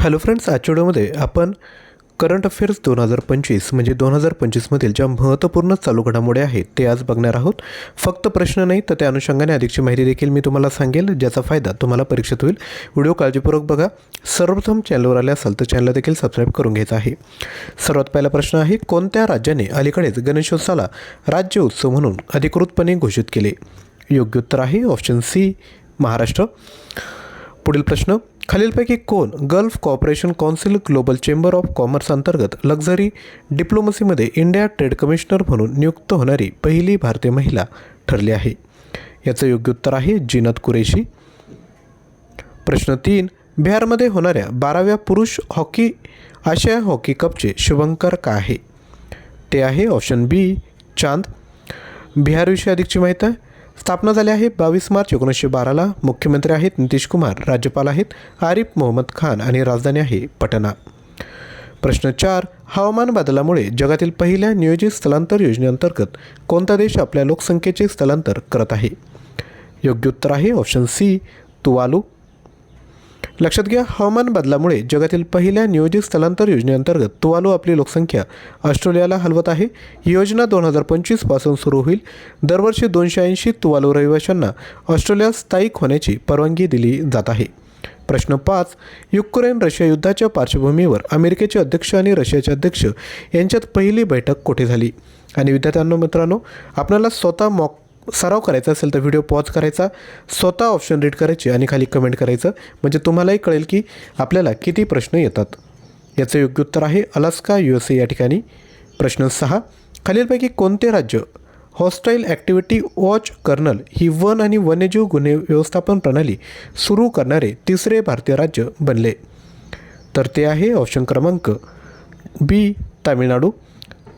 Hello friends आजच्या व्हिडिओमध्ये आपण करंट अफेअर्स दोन हजार पंचवीस म्हणजे दोन हजार पंचवीसमधील ज्या महत्त्वपूर्ण चालू घडामोडी आहेत ते आज बघणार आहोत. फक्त प्रश्न नाही तर त्या अनुषंगाने अधिकची माहिती देखील मी तुम्हाला सांगेल ज्याचा फायदा तुम्हाला परीक्षेत होईल. व्हिडिओ काळजीपूर्वक बघा. सर्वप्रथम चॅनलवर आले असाल तर चॅनलला देखील सबस्क्राईब करून घ्यायचा आहे. सर्वात पहिला प्रश्न आहे कोणत्या राज्याने अलीकडेच गणेशोत्सवाला राज्य उत्सव म्हणून अधिकृतपणे घोषित केले? योग्य उत्तर आहे ऑप्शन सी महाराष्ट्र. पुढील प्रश्न. खालीलपैकी कोण gulf cooperation council global chamber of commerce अंतर्गत लक्झरी डिप्लोमसीमध्ये इंडिया ट्रेड कमिशनर म्हणून नियुक्त होणारी पहिली भारतीय महिला ठरली आहे? याचं योग्य उत्तर आहे जिनत कुरेशी. प्रश्न तीन. बिहारमध्ये होणाऱ्या बाराव्या पुरुष हॉकी आशिया हॉकी कपचे शुभंकर काय आहे? ते आहे ऑप्शन बी चांद. बिहारविषयी अधिकची माहिती आहे. स्थापना झाली आहे बावीस मार्च एकोणीसशे बाराला. मुख्यमंत्री आहेत नितीश कुमार राज्यपाल आहेत आरिफ मोहम्मद खान आणि राजधानी आहे पटना. प्रश्न चार हवामान बदलामुळे जगातील पहिल्या नियोजित स्थलांतर योजनेअंतर्गत कोणता देश आपल्या लोकसंख्येचे स्थलांतर करत आहे? योग्य उत्तर आहे ऑप्शन सी तुवालू लक्षात घ्या हवामान बदलामुळे जगातील पहिल्या नियोजित स्थलांतर योजनेअंतर्गत तुवालो आपली लोकसंख्या ऑस्ट्रेलियाला हलवत आहे. ही योजना दोन हजार पंचवीसपासून सुरू होईल. दरवर्षी दोनशे ऐंशी तुवालो रहिवाशांना ऑस्ट्रेलियात स्थायिक होण्याची परवानगी दिली जात आहे. प्रश्न पाच युक्रेन रशिया युद्धाच्या पार्श्वभूमीवर अमेरिकेचे अध्यक्ष आणि रशियाचे अध्यक्ष यांच्यात पहिली बैठक कुठे झाली? आणि विद्यार्थ्यांनो मित्रांनो आपल्याला स्वतः मॉक सराव करायचा असेल तर व्हिडिओ पॉज करायचा स्वतः ऑप्शन रीड करायचे आणि खाली कमेंट करायचं. म्हणजे तुम्हालाही कळेल की आपल्याला किती प्रश्न येतात. याचं योग्य उत्तर आहे अलास्का यू एस ए या ठिकाणी. प्रश्न सहा खालीलपैकी कोणते राज्य हॉस्टाईल ॲक्टिव्हिटी वॉच कर्नल ही वन आणि वन्यजीव गुन्हे व्यवस्थापन प्रणाली सुरू करणारे तिसरे भारतीय राज्य बनले? तर ते आहे ऑप्शन क्रमांक बी तामिळनाडू.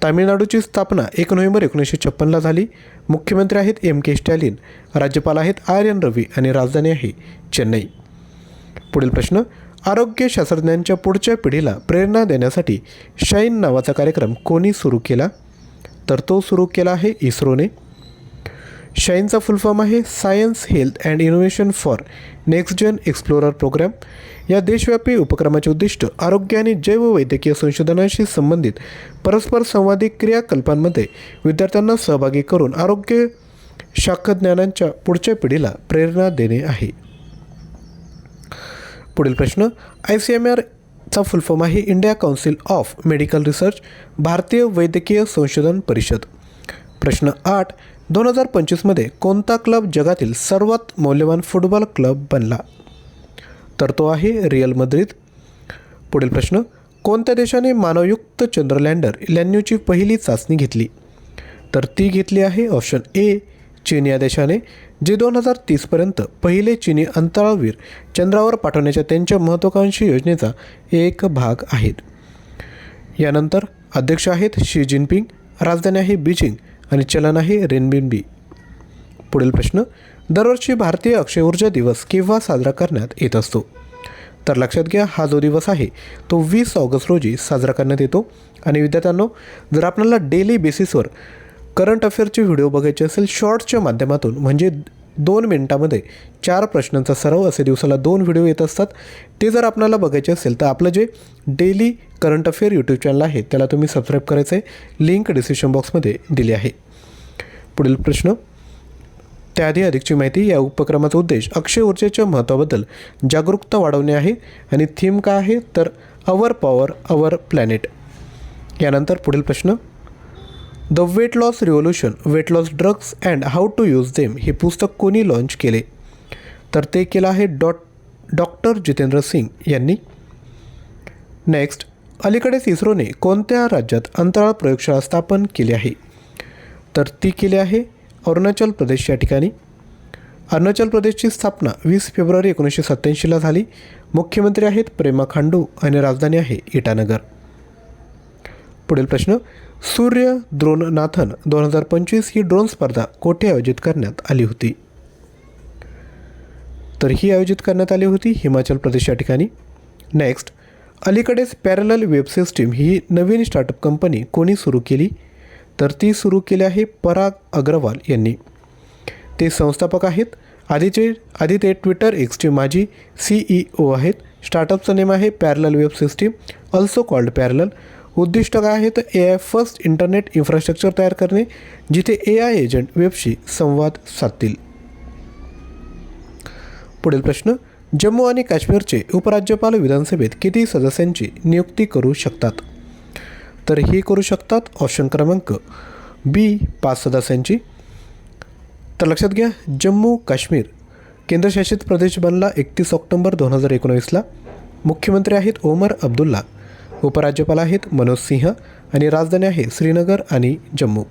तामिळनाडूची स्थापना एक नोव्हेंबर एकोणीसशे छप्पनला झाली. मुख्यमंत्री आहेत एम के स्टॅलिन राज्यपाल आहेत आर एन रवी आणि राजधानी आहे चेन्नई. पुढील प्रश्न आरोग्य शास्त्रज्ञांच्या पुढच्या पिढीला प्रेरणा देण्यासाठी शाईन नावाचा कार्यक्रम कोणी सुरू केला? तर तो सुरू केला आहे इस्रोने. शाईनचा फुल फॉर्म आहे science health and innovation for next gen explorer programme. या देशव्यापी उपक्रमाचे उद्दिष्ट आरोग्य आणि जैववैद्यकीय संशोधनाशी संबंधित परस्पर संवादी क्रियाकल्पांमध्ये विद्यार्थ्यांना सहभागी करून आरोग्य शाखज्ञानांच्या पुढच्या पिढीला प्रेरणा देणे आहे. पुढील प्रश्न आय सी एम आरचा फुल फॉर्म आहे India council of medical research भारतीय वैद्यकीय संशोधन परिषद. प्रश्न आठ दोन हजार पंचवीसमध्ये कोणता क्लब जगातील सर्वात मौल्यवान फुटबॉल क्लब बनला? तर तो आहे रिअल मद्रिद. पुढील प्रश्न कोणत्या देशाने मानवयुक्त चंद्रलँडर लॅन्यूची पहिली चाचणी घेतली? तर ती घेतली आहे ऑप्शन ए चीन या देशाने जे दोन हजार तीसपर्यंत पहिले चीनी अंतराळवीर चंद्रावर पाठवण्याच्या त्यांच्या महत्त्वाकांक्षी योजनेचा एक भाग आहेत. यानंतर अध्यक्ष आहेत शी जिनपिंग राजधानी आहे बीजिंग आणि चलन आहे रेनबिनबी पुढील प्रश्न दरवर्षी भारतीय अक्षय ऊर्जा दिवस केव्हा साजरा करण्यात येत असतो? तर लक्षात घ्या हा जो दिवस आहे तो वीस ऑगस्ट रोजी साजरा करण्यात येतो. आणि विद्यार्थ्यांनो जर आपल्याला डेली बेसिसवर करंट अफेअरचे व्हिडिओ बघायचे असेल शॉर्ट्सच्या माध्यमातून म्हणजे दोन मिनटामध्ये चार प्रश्नांचा सराव असे दिवसाला दोन व्हिडिओ येत असतात. ते जर आपल्याला बघायचे असेल तर आपलं जे daily current affair YouTube channel आहे त्याला तुम्ही सबस्क्राईब करायचं आहे लिंक डिस्क्रिप्शन बॉक्समध्ये दिली आहे. पुढील प्रश्न. त्याआधी अधिकची माहिती या उपक्रमाचा उद्देश अक्षय ऊर्जेच्या महत्त्वाबद्दल जागरूकता वाढवणे आहे. आणि थीम काय आहे? तर अवर पॉवर अवर प्लॅनेट. यानंतर पुढील प्रश्न. The weight loss revolution weight loss drugs and how to use them हे पुस्तक कोणी लॉन्च केले? तर ते केलं आहे डॉट डॉक्टर जितेंद्र सिंग यांनी. नेक्स्ट अलीकडेच इस्रोने कोणत्या राज्यात अंतराळ प्रयोगशाळा स्थापन केली आहे? तर ती केली आहे अरुणाचल प्रदेश या ठिकाणी. अरुणाचल प्रदेशची स्थापना वीस फेब्रुवारी एकोणीसशे सत्त्याऐंशीला झाली. मुख्यमंत्री आहेत प्रेमा खांडू आणि राजधानी आहे इटानगर. पुढील प्रश्न सूर्य द्रोणनाथन दोन हजार पंचवीस ही ड्रोन स्पर्धा कोठे आयोजित करण्यात आली होती? तर ही आयोजित करण्यात आली होती हिमाचल प्रदेश या ठिकाणी. नेक्स्ट अलीकडेच पॅरल वेब सिस्टीम ही नवीन स्टार्टअप कंपनी कोणी सुरू केली? तर ती सुरू केली आहे पराग अग्रवाल यांनी. ते संस्थापक आहेत. आधीचे आधी ते ट्विटर एक्सचे माजी सी ई ओ आहेत. स्टार्टअपचं नेम आहे parallel web system also called parallel उद्दिष्ट काय आहे तर A I first internet infrastructure तयार करणे जिथे ए आय एजंट वेबशी संवाद साधतील. पुढील प्रश्न जम्मू आणि काश्मीरचे उपराज्यपाल विधानसभेत किती सदस्यांची नियुक्ती करू शकतात? तर हे करू शकतात ऑप्शन क्रमांक बी पाच सदस्यांची. तर लक्षात घ्या जम्मू काश्मीर. केंद्रशासित प्रदेश बनला एकतीस ऑक्टोबर दोन हजार एकोणवीसला. मुख्यमंत्री आहेत ओमर अब्दुल्ला. उपराज्यपाल आहेत मनोज सिंह आणि राजधानी आहे श्रीनगर आणि जम्मू.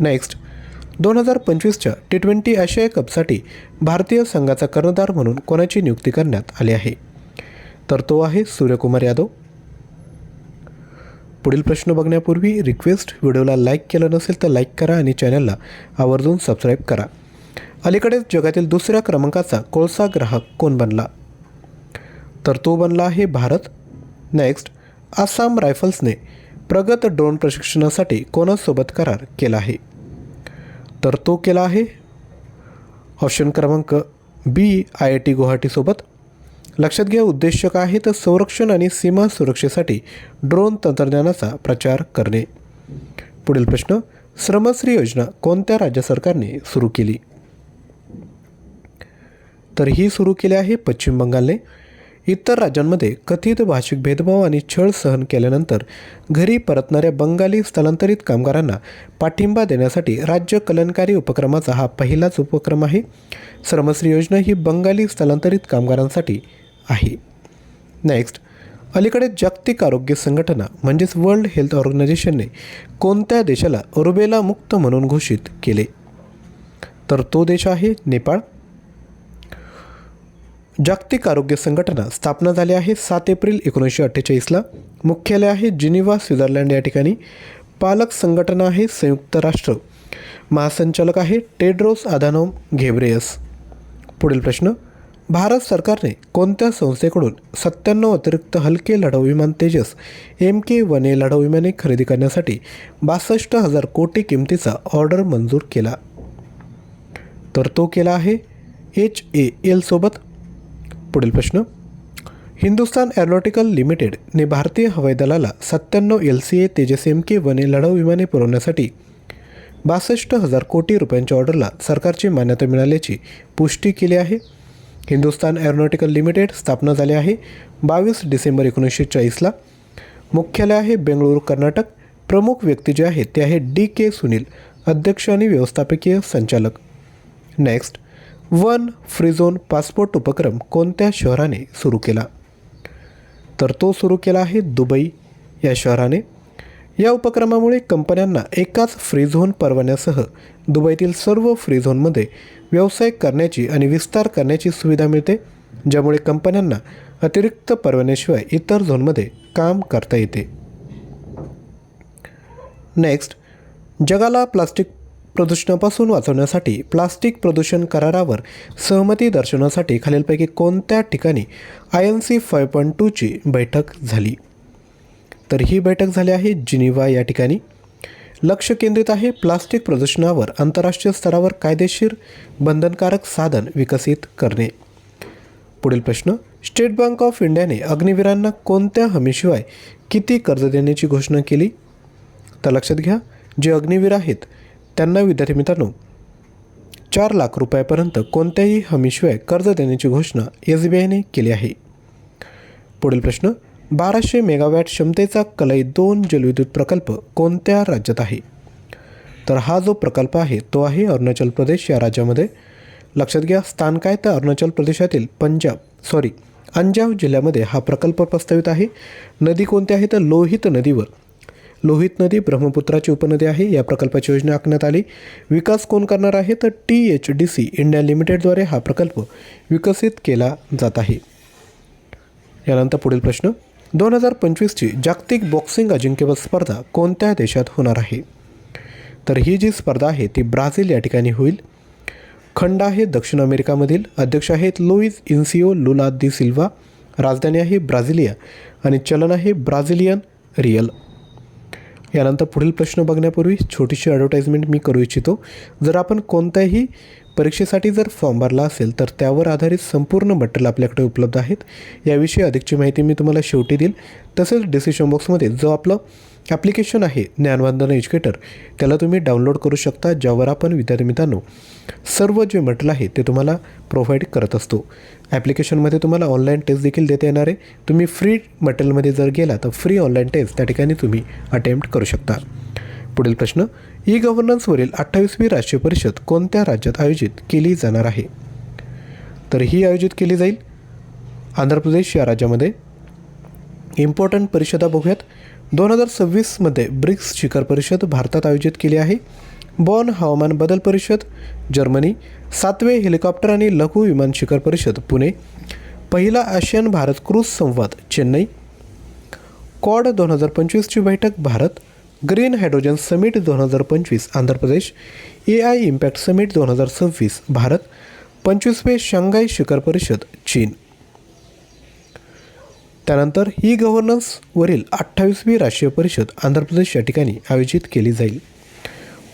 नेक्स्ट दोन हजार पंचवीसच्या टी ट्वेंटी आशिया कपसाठी भारतीय संघाचा कर्णधार म्हणून कोणाची नियुक्ती करण्यात आली आहे? तर तो आहे सूर्यकुमार यादव. पुढील प्रश्न बघण्यापूर्वी रिक्वेस्ट व्हिडिओला लाईक केलं नसेल तर लाईक करा आणि चॅनलला आवर्जून सबस्क्राईब करा. अलीकडेच जगातील दुसऱ्या क्रमांकाचा कोळसा ग्राहक कोण बनला? तर तो बनला आहे भारत. नेक्स्ट आसाम रायफल्सने प्रगत ड्रोन प्रशिक्षणासाठी कोणासोबत करार केला आहे? तर तो केला आहे ऑप्शन क्रमांक बी आय आय टी गुवाहाटीसोबत. लक्षात घ्या उद्देश काय आहे तर संरक्षण आणि सीमा सुरक्षेसाठी ड्रोन तंत्रज्ञानाचा प्रचार करणे. पुढील प्रश्न श्रमश्री योजना कोणत्या राज्य सरकारने सुरू केली? तर ही सुरू केली आहे पश्चिम बंगालने. इतर राज्यांमध्ये कथित भाषिक भेदभाव आणि छळ सहन केल्यानंतर घरी परतणाऱ्या बंगाली स्थलांतरित कामगारांना पाठिंबा देण्यासाठी राज्य कल्याणकारी उपक्रमाचा हा पहिलाच उपक्रम आहे. श्रमश्री योजना ही बंगाली स्थलांतरित कामगारांसाठी आहे. नेक्स्ट अलीकडे जागतिक आरोग्य संघटना म्हणजेच वर्ल्ड हेल्थ ऑर्गनायझेशनने कोणत्या देशाला रुबेला मुक्त म्हणून घोषित केले? तर तो देश आहे नेपाळ. जागतिक आरोग्य संघटना स्थापना झाली आहे सात एप्रिल एकोणीसशे अठ्ठेचाळीसला मुख्यालय आहे जिनिव्हा स्वित्झर्लंड या ठिकाणी. पालक संघटना आहे संयुक्त राष्ट्र. महासंचालक आहे टेड्रोस आधानोम घेब्रेयस. पुढील प्रश्न भारत सरकारने कोणत्या संस्थेकडून सत्त्याण्णव अतिरिक्त हलके लढाऊ विमान Tejas M K one A लढाऊ विमाने खरेदी करण्यासाठी बासष्ट हजार कोटी किमतीचा ऑर्डर मंजूर केला? तर तो केला आहे एच ए एलसोबत पुढील प्रश्न. हिंदुस्तान एरोनॉटिकल लिमिटेडने भारतीय हवाई दलाला सत्त्याण्णव L C A Tejas M K one A लढाऊ विमाने पुरवण्यासाठी बासष्ट हजार कोटी रुपयांच्या ऑर्डरला सरकारची मान्यता मिळाल्याची पुष्टी केली आहे. हिंदुस्तान एरोनॉटिकल लिमिटेड स्थापना झाली आहे बावीस डिसेंबर एकोणीसशे चाळीसला मुख्यालय आहे बेंगळुरू कर्नाटक. प्रमुख व्यक्ती जे आहेत ते आहे डी के सुनील अध्यक्ष आणि व्यवस्थापकीय संचालक. Next one free zone passport उपक्रम कोणत्या शहराने सुरू केला? तर तो सुरू केला आहे दुबई. या शहराने या उपक्रमामुळे कंपन्यांना एकाच फ्री झोन परवान्यासह दुबईतील सर्व फ्री झोनमध्ये व्यवसाय करण्याची आणि विस्तार करण्याची सुविधा मिळते ज्यामुळे कंपन्यांना अतिरिक्त परवान्याशिवाय इतर झोनमध्ये काम करता येते. नेक्स्ट जगाला प्लास्टिक प्रदूषणापासून वाचवण्यासाठी प्लास्टिक प्रदूषण करारावर सहमती दर्शवण्यासाठी खालीलपैकी कोणत्या ठिकाणी I N C five point टूची बैठक झाली? तर ही बैठक झाली आहे जिनिवा या ठिकाणी. लक्ष केंद्रित आहे प्लास्टिक प्रदूषणावर आंतरराष्ट्रीय स्तरावर कायदेशीर बंधनकारक साधन विकसित करणे. पुढील प्रश्न स्टेट बँक ऑफ इंडियाने अग्निवीरांना कोणत्या हमीशिवाय किती कर्ज देण्याची घोषणा केली? तर लक्षात घ्या जे अग्निवीर आहेत त्यांना विद्यार्थी मित्रांनो चार लाख रुपयापर्यंत कोणत्याही हमीशिवाय कर्ज देण्याची घोषणा एस बी आयने केली आहे. पुढील प्रश्न बाराशे मेगावॅट क्षमतेचा कलई दोन जलविद्युत प्रकल्प कोणत्या राज्यात आहे? तर हा जो प्रकल्प आहे तो आहे अरुणाचल प्रदेश या राज्यामध्ये. लक्षात घ्या स्थान काय? तर अरुणाचल प्रदेशातील पंजाब सॉरी अंजाव जिल्ह्यामध्ये हा प्रकल्प प्रस्तावित आहे. नदी कोणती आहे? तर लोहित नदीवर. लोहित नदी ब्रह्मपुत्राची उपनदी आहे या प्रकल्पाची योजना आखण्यात आली. विकास कोण करणार आहे? तर T H D C India लिमिटेडद्वारे हा प्रकल्प विकसित केला जात आहे. यानंतर पुढील प्रश्न. दोन हजार पंचवीसची जागतिक बॉक्सिंग अजिंक्यपद स्पर्धा कोणत्या देशात होणार आहे? तर ही जी स्पर्धा आहे ती ब्राझील या ठिकाणी होईल. खंड आहे दक्षिण अमेरिकामधील. अध्यक्ष आहेत लुईज इन्सिओ लुला दी सिल्वा. राजधानी आहे ब्राझिलिया. आणि चलन आहे ब्राझिलियन रियल. यानंतर पुढील प्रश्न बघण्यापूर्वी छोटीशी ॲडव्हर्टाईजमेंट मी करू इच्छितो. जर आपण कोणत्याही परीक्षेसाठी जर फॉर्म भरला असेल तर त्यावर आधारित संपूर्ण मटेरियल आपल्याकडे उपलब्ध आहेत. याविषयी अधिकची माहिती मी तुम्हाला शेवटी देईल. तसेच डिसिशन बॉक्समध्ये जो आपलं ॲप्लिकेशन आहे ज्ञानवंदन एज्युकेटर त्याला तुम्ही डाउनलोड करू शकता ज्यावर आपण विद्यार्थी मित्रांनो सर्व जे म्हटलं आहे ते तुम्हाला प्रोव्हाइड करत असतो. ॲप्लिकेशनमध्ये तुम्हाला ऑनलाईन टेस्ट देखील देता येणार आहे. तुम्ही फ्री मटेरियलमध्ये जर गेला तर फ्री ऑनलाईन टेस्ट त्या ठिकाणी तुम्ही अटेम्प्ट करू शकता. पुढील प्रश्न ई गव्हर्नन्सवरील अठ्ठावीसवी राष्ट्रीय परिषद कोणत्या राज्यात आयोजित केली जाणार आहे? तर ही आयोजित केली जाईल. आंध्र प्रदेश या राज्यामध्ये. इम्पॉर्टंट परिषदा बघूयात. दोन हजार सव्वीसमध्ये ब्रिक्स शिखर परिषद भारतात आयोजित केली आहे. बॉन हवामान बदल परिषद जर्मनी सातवे हेलिकॉप्टर आणि लघु विमान शिखर परिषद पुणे पहिला आशियन भारत क्रूज संवाद चेन्नई कॉड दोन हजार पंचवीसची बैठक भारत ग्रीन हायड्रोजन समिट दोन हजार पंचवीस Andhra Pradesh A I impact summit दोन हजार सव्वीस भारत पंचवीसवे शांघाय शिखर परिषद चीन. त्यानंतर ही गव्हर्नन्सवरील अठ्ठावीसवी राष्ट्रीय परिषद आंध्र प्रदेश या ठिकाणी आयोजित केली जाईल.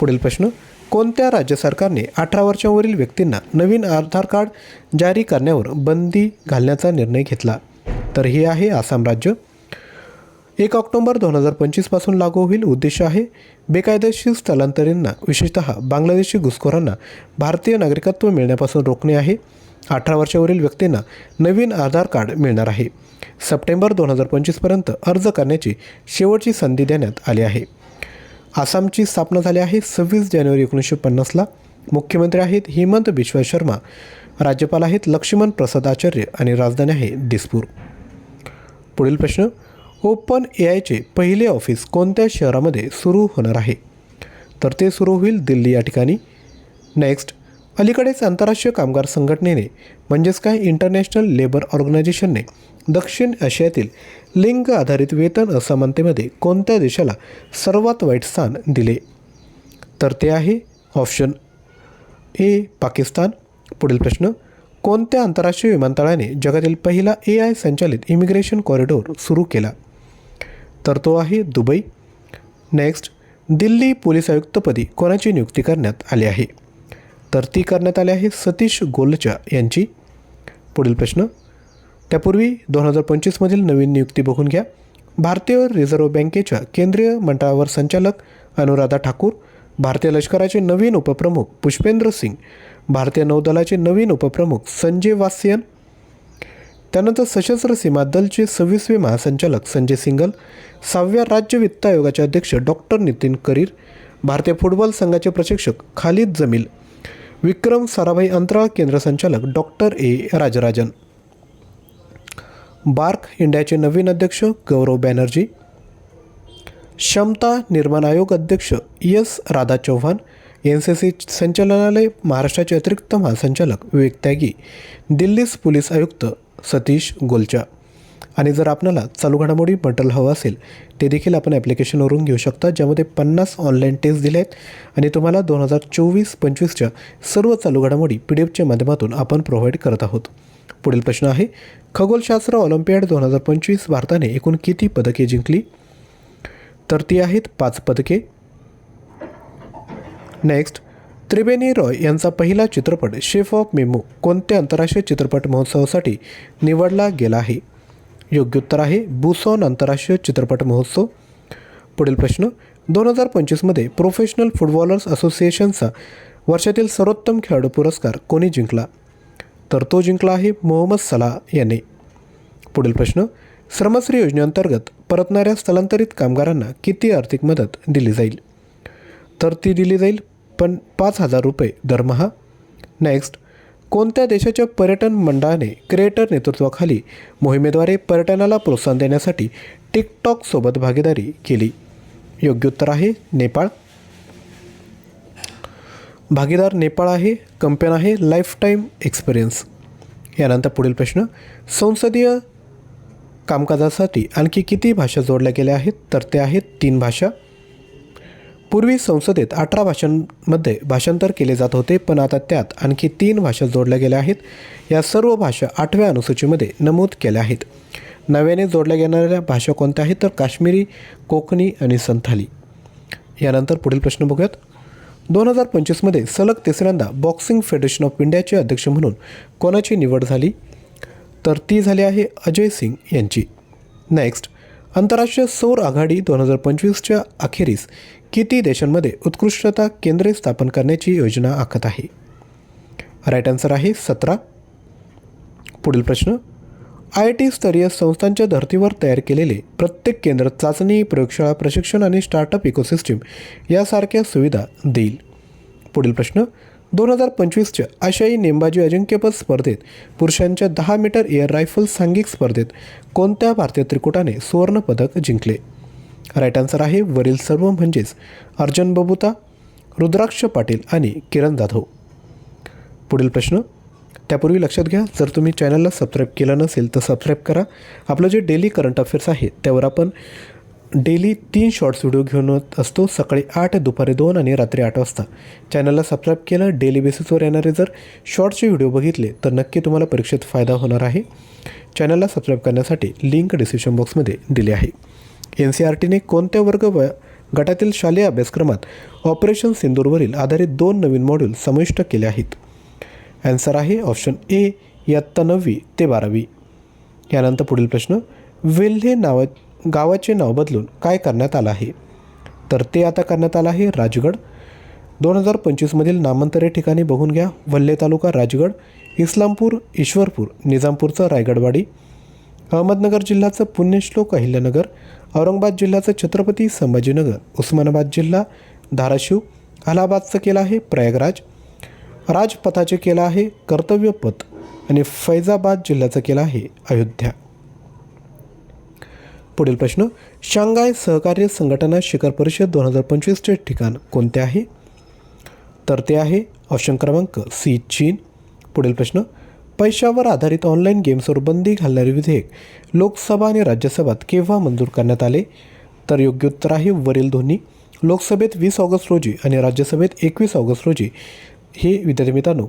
पुढील प्रश्न कोणत्या राज्य सरकारने अठरा वर्षावरील व्यक्तींना नवीन आधार कार्ड जारी करण्यावर बंदी घालण्याचा निर्णय घेतला? तर हे आहे आसाम राज्य. एक ऑक्टोबर दोन हजार पंचवीसपासून लागू होईल उद्देश आहे बेकायदेशीर स्थलांतरींना विशेषतः बांगलादेशी घुसखोरांना भारतीय नागरिकत्व मिळण्यापासून रोखणे आहे. अठरा वर्षावरील व्यक्तींना नवीन आधार कार्ड मिळणार आहे. सप्टेंबर दोन हजार पंचवीसपर्यंत अर्ज करण्याची शेवटची संधी देण्यात आली आहे. आसामची स्थापना झाली आहे सव्वीस जानेवारी एकोणीसशे पन्नासला मुख्यमंत्री आहेत हेमंत बिश्वा शर्मा. राज्यपाल आहेत लक्ष्मण प्रसाद आचार्य आणि राजधानी आहे दिसपूर. पुढील प्रश्न ओपन ए आयचे पहिले ऑफिस कोणत्या शहरामध्ये सुरू होणार आहे? तर ते सुरू होईल दिल्ली या ठिकाणी. नेक्स्ट अलीकडेच आंतरराष्ट्रीय कामगार संघटनेने म्हणजेच काय इंटरनॅशनल लेबर ऑर्गनायझेशनने दक्षिण आशियातील लिंग आधारित वेतन असमानतेमध्ये कोणत्या देशाला सर्वात वाईट स्थान दिले? तर ते आहे ऑप्शन ए पाकिस्तान. पुढील प्रश्न कोणत्या आंतरराष्ट्रीय विमानतळाने जगातील पहिला ए आय संचालित इमिग्रेशन कॉरिडॉर सुरू केला? तर तो आहे दुबई. नेक्स्ट दिल्ली पोलीस आयुक्तपदी कोणाची नियुक्ती करण्यात आली आहे? तर ती करण्यात आली आहे सतीश गोलचा यांची. पुढील प्रश्न त्यापूर्वी दोन हजार पंचवीसमधील नवीन नियुक्ती बघून घ्या. भारतीय रिझर्व्ह बँकेच्या केंद्रीय मंडळावर संचालक अनुराधा ठाकूर भारतीय लष्कराचे नवीन उपप्रमुख पुष्पेंद्र सिंग भारतीय नौदलाचे नवीन उपप्रमुख संजय वासियन त्यानंतर सशस्त्र सीमा दलचे सव्वीसवे महासंचालक संजय सिंगल सहाव्या राज्य वित्त आयोगाचे अध्यक्ष डॉक्टर नितीन करीर भारतीय फुटबॉल संघाचे प्रशिक्षक खालिद जमील विक्रम साराभाई अंतराळ केंद्र संचालक डॉक्टर ए राजराजन. बार्क इंडियाचे नवीन अध्यक्ष गौरव बॅनर्जी क्षमता निर्माण आयोग अध्यक्ष S Radha Chavan N C C संचालनालय महाराष्ट्राचे अतिरिक्त महासंचालक विवेक त्यागी दिल्लीस पोलीस आयुक्त सतीश गोलचा. आणि जर आपल्याला चालू घडामोडी मटेरियल हवं असेल ते देखील आपण ॲप्लिकेशनवरून घेऊ शकता ज्यामध्ये पन्नास ऑनलाईन टेस्ट दिले आहेत आणि तुम्हाला दोन हजार चोवीस पंचवीसच्या सर्व चालू घडामोडी पी डी एफच्या माध्यमातून आपण प्रोव्हाइड करत आहोत. पुढील प्रश्न आहे. खगोलशास्त्र ऑलिम्पियाड दोन हजार पंचवीस भारताने एकूण किती पदके जिंकली? तर ती आहेत पाच पदके. नेक्स्ट त्रिवेणी रॉय यांचा पहिला चित्रपट शेफ ऑफ मेमो कोणत्या आंतरराष्ट्रीय चित्रपट महोत्सवासाठी निवडला गेला आहे? योग्य उत्तर आहे बुसॉन आंतरराष्ट्रीय चित्रपट महोत्सव. पुढील प्रश्न दोन हजार पंचवीसमध्ये प्रोफेशनल फुटबॉलर्स असोसिएशनचा वर्षातील सर्वोत्तम खेळाडू पुरस्कार कोणी जिंकला? तर तो जिंकला आहे मोहम्मद सलाह याने. पुढील प्रश्न श्रमश्री योजनेअंतर्गत परतणाऱ्या स्थलांतरित कामगारांना किती आर्थिक मदत दिली जाईल? तर ती दिली जाईल पण पाच हजार रुपये दरमहा. नेक्स्ट कोणत्या देशाच्या पर्यटन मंडळाने क्रिएटर नेतृत्वाखाली मोहिमेद्वारे पर्यटनाला प्रोत्साहन देण्यासाठी टिकटॉकसोबत भागीदारी केली? योग्य उत्तर आहे नेपाळ. भागीदार नेपाळ आहे कंपेन आहे लाईफ टाईम एक्सपिरियन्स यानंतर पुढील प्रश्न संसदीय कामकाजासाठी आणखी किती भाषा जोडल्या गेल्या आहेत? तर ते आहेत तीन भाषा. पूर्वी संसदेत अठरा भाषांमध्ये भाषांतर केले जात होते पण आता त्यात आणखी तीन भाषा जोडल्या गेल्या आहेत. या सर्व भाषा आठव्या अनुसूचीमध्ये नमूद केल्या आहेत. नव्याने जोडल्या गेणाऱ्या भाषा कोणत्या आहेत? तर काश्मीरी कोकणी आणि संथाली. यानंतर पुढील प्रश्न बघूयात. दोन हजार पंचवीसमध्ये सलग तिसऱ्यांदा बॉक्सिंग फेडरेशन ऑफ इंडियाचे अध्यक्ष म्हणून कोणाची निवड झाली? तर ती झाली आहे अजय सिंग यांची. नेक्स्ट आंतरराष्ट्रीय सौर आघाडी दोन हजार पंचवीसच्या अखेरीस किती देशांमध्ये उत्कृष्टता केंद्रे स्थापन करण्याची योजना आखत आहे? राईट आन्सर आहे सतरा. पुढील प्रश्न आय टी स्तरीय संस्थांच्या धर्तीवर तयार केलेले प्रत्येक केंद्र चाचणी प्रयोगशाळा प्रशिक्षण आणि स्टार्टअप इकोसिस्टीम यासारख्या सुविधा देईल. पुढील प्रश्न दोन हजार पंचवीसच्या आशियाई नेमबाजी अजिंक्यपद स्पर्धेत पुरुषांच्या दहा मीटर एअर रायफल सांघिक स्पर्धेत कोणत्या भारतीय त्रिकुटाने सुवर्णपदक जिंकले? राईट आन्सर आहे वरील सर्व म्हणजेच अर्जन बबुता रुद्राक्ष पाटील आणि किरण जाधव. पुढील प्रश्न त्यापूर्वी लक्षात घ्या जर तुम्ही चॅनलला सबस्क्राईब केलं नसेल तर सबस्क्राईब करा. आपलं जे डेली करंट अफेअर्स आहे त्यावर आपण डेली तीन शॉर्ट्स व्हिडिओ घेऊन येत असतो सकाळी आठ दुपारी दोन आणि रात्री आठ वाजता. चॅनलला सबस्क्राईब केलं डेली बेसिसवर येणारे जर शॉर्ट्सचे व्हिडिओ बघितले तर नक्की तुम्हाला परीक्षेत फायदा होणार आहे. चॅनलला सबस्क्राईब करण्यासाठी लिंक डिस्क्रिप्शन बॉक्समध्ये दिली आहे. एन सी आर टीने कोणत्या वर्ग व गटातील शालेय अभ्यासक्रमात ऑपरेशन सिंदूरवरील आधारित दोन नवीन मॉड्यूल समाविष्ट केले आहेत? ॲन्सर आहे ऑप्शन ए इयत्ता नववी ते बारावी. यानंतर पुढील प्रश्न वेल्हे नावा गावाचे नाव बदलून काय करण्यात आलं आहे? तर ते आता करण्यात आलं आहे राजगड. दोन हजार पंचवीसमधील नामांतरे ठिकाणी बघून घ्या. वल्हे तालुका राजगड इस्लामपूर ईश्वरपूर निजामपूरचं रायगडवाडी. अहमदनगर जिल्ह्याचं पुण्यश्लोक अहिल्यानगर औरंगाबाद जिल्ह्याचं छत्रपती संभाजीनगर उस्मानाबाद जिल्हा धाराशिव. अलाहाबादचं केलं आहे प्रयागराज. राजपथाचे केलं आहे कर्तव्यपथ आणि फैजाबाद जिल्ह्याचं केलं आहे अयोध्या. पुढील प्रश्न शांघाय सहकार्य संघटना शिखर परिषद दोन हजार पंचवीसचे ठिकाण कोणते आहे? तर ते आहे ऑप्शन क्रमांक सी चीन. पुढील प्रश्न पैशावर आधारित ऑनलाईन गेम्सवर बंदी घालणारे विधेयक लोकसभा आणि राज्यसभेत केव्हा मंजूर करण्यात आले? तर योग्य उत्तर आहे वरील दोन्ही. लोकसभेत वीस ऑगस्ट रोजी आणि राज्यसभेत एकवीस ऑगस्ट रोजी. हे विद्यार्थी मित्रांनो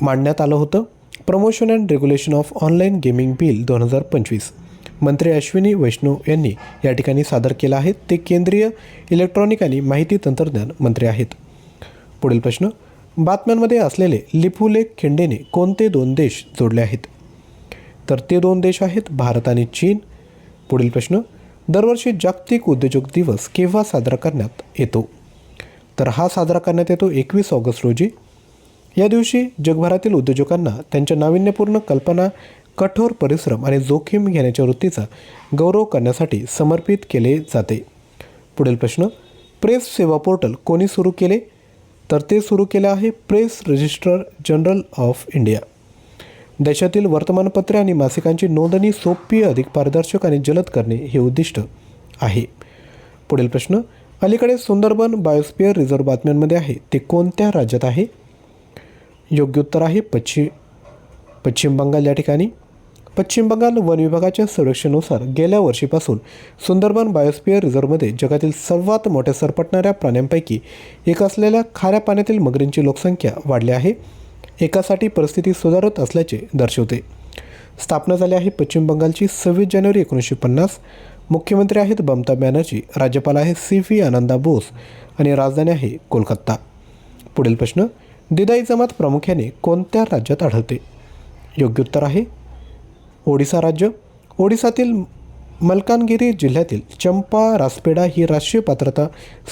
मांडण्यात आलं होतं. Promotion and regulation of online gaming bill दोन हजार पंचवीस. मंत्री अश्विनी वैष्णव यांनी या ठिकाणी सादर केलं आहे. ते केंद्रीय इलेक्ट्रॉनिक आणि माहिती तंत्रज्ञान मंत्री आहेत. पुढील प्रश्न. बातम्यांमध्ये असलेले लिपुलेख खिंडेने कोणते दोन देश जोडले आहेत? तर ते दोन देश आहेत भारत आणि चीन. पुढील प्रश्न. दरवर्षी जागतिक उद्योजक दिवस केव्हा साजरा करण्यात येतो? तर हा साजरा करण्यात येतो एकवीस ऑगस्ट रोजी. या दिवशी जगभरातील उद्योजकांना त्यांच्या नाविन्यपूर्ण कल्पना कठोर परिश्रम आणि जोखीम घेण्याच्या वृत्तीचा गौरव करण्यासाठी समर्पित केले जाते. पुढील प्रश्न प्रेस सेवा पोर्टल कोणी सुरू केले? तर ते सुरू केले आहे press registrar general of India. देशातील वर्तमानपत्रे आणि मासिकांची नोंदणी सोपी अधिक पारदर्शक आणि जलद करणे हे उद्दिष्ट आहे. पुढील प्रश्न अलीकडे सुंदरबन बायोस्पियर रिझर्व बातम्यांमध्ये आहे. ते कोणत्या राज्यात आहे? योग्य उत्तर आहे पश्चिम पश्चिम बंगाल या ठिकाणी. पश्चिम बंगाल वन विभागाच्या सर्वेक्षणानुसार गेल्या वर्षीपासून सुंदरबन बायोस्पियर रिझर्व्हमध्ये जगातील सर्वात मोठ्या सरपटणाऱ्या प्राण्यांपैकी एक असलेल्या खाऱ्या पाण्यातील मगरींची लोकसंख्या वाढली आहे. एकासाठी परिस्थिती सुधारत असल्याचे दर्शवते. स्थापना झाली आहे पश्चिम बंगालची सव्वीस जानेवारी एकोणीसशे पन्नास. मुख्यमंत्री आहेत ममता बॅनर्जी राज्यपाल आहे सी व्ही आनंदा बोस आणि राजधानी आहे कोलकाता. पुढील प्रश्न दिदाई जमात प्रामुख्याने कोणत्या राज्यात आढळते? योग्य उत्तर आहे ओडिसा राज्य. ओडिसातील मलकानगिरी जिल्ह्यातील चंपा रासपेडा ही राष्ट्रीय पात्रता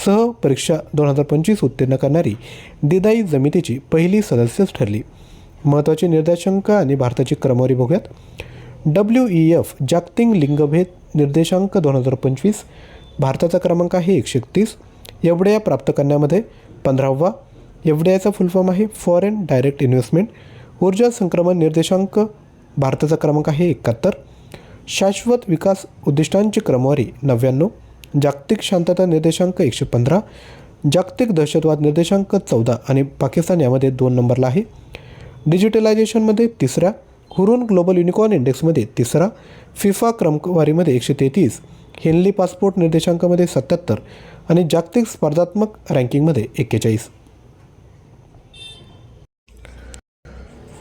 सह परीक्षा दोन हजार पंचवीस उत्तीर्ण करणारी दिदाई जमितीची पहिली सदस्यच ठरली. महत्त्वाचे निर्देशांक आणि भारताची क्रमवारी बघूयात. डब्ल्यू ई एफ जागतिक लिंगभेद निर्देशांक दोन हजार पंचवीस भारताचा क्रमांक आहे एकशे एकतीस एवढ्या प्राप्त करण्यामध्ये पंधरावा एवढ्याचा फुल फॉर्म आहे फॉरेन डायरेक्ट इन्व्हेस्टमेंट ऊर्जा संक्रमण निर्देशांक भारताचा क्रमांक आहे एकाहत्तर शाश्वत विकास उद्दिष्टांची क्रमवारी नव्याण्णव जागतिक शांतता निर्देशांक एकशे पंधरा जागतिक दहशतवाद निर्देशांक चौदा आणि पाकिस्तान यामध्ये दोन नंबरला आहे. डिजिटलायझेशनमध्ये तिसऱ्या हुरून ग्लोबल युनिकॉर्न इंडेक्समध्ये तिसरा फिफा क्रमवारीमध्ये एकशे तेहतीस हेनली पासपोर्ट निर्देशांकामध्ये सत्याहत्तर आणि जागतिक स्पर्धात्मक रँकिंगमध्ये एक्केचाळीस.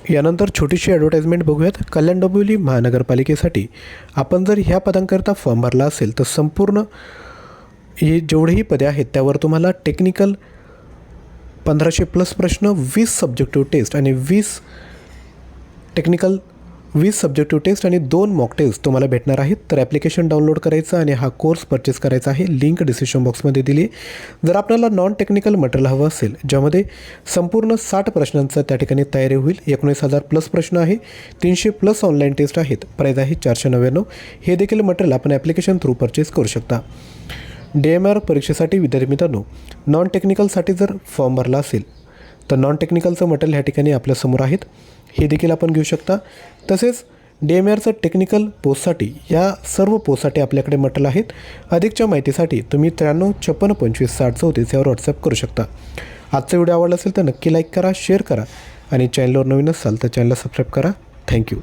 यानंतर छोटीशी ॲडव्हर्टाईजमेंट बघूयात. कल्याण डोंबिवली महानगरपालिकेसाठी आपण जर ह्या पदांकरिता फॉर्म भरला असेल तर संपूर्ण हे जेवढेही पदे आहेत त्यावर तुम्हाला टेक्निकल पंधराशे प्लस प्रश्न वीस सब्जेक्टिव्ह टेस्ट आणि वीस टेक्निकल वीस सब्जेक्टिव्ह टेस्ट आणि दोन मॉक टेस्ट तुम्हाला भेटणार आहेत. तर ॲप्लिकेशन डाउनलोड करायचं आणि हा कोर्स परचेस करायचा आहे. लिंक डिस्क्रिप्शन बॉक्समध्ये दिली. जर आपल्याला नॉन टेक्निकल मटेरियल हवं असेल ज्यामध्ये संपूर्ण साठ प्रश्नांचं त्या ठिकाणी तयारी होईल. एकोणीस हजार प्लस प्रश्न आहे. तीनशे प्लस ऑनलाईन टेस्ट आहेत. प्राईज आहे चारशे नव्याण्णव. हे देखील मटेरियल आपण ॲप्लिकेशन थ्रू परचेस करू शकता. डी एम आर परीक्षेसाठी विद्यार्थी मित्रांनो नॉन टेक्निकलसाठी जर फॉर्म भरला असेल तर नॉन टेक्निकलचं मटेरियल ह्या ठिकाणी आपल्यासमोर आहेत. हे देखील आपण घेऊ शकता. तसेच डी एम आरचं टेक्निकल पोस्टसाठी या सर्व पोस्टसाठी आपल्याकडे मटेरियल आहेत. अधिकच्या माहितीसाठी तुम्ही त्र्याण्णव छप्पन्न पंचवीस साठ चौतीस यावर व्हॉट्सअप करू शकता. आजचा व्हिडिओ आवडला असेल तर नक्की लाईक करा शेअर करा आणि चॅनलवर नवीन असाल तर चॅनलला सबस्क्राईब करा. थँक्यू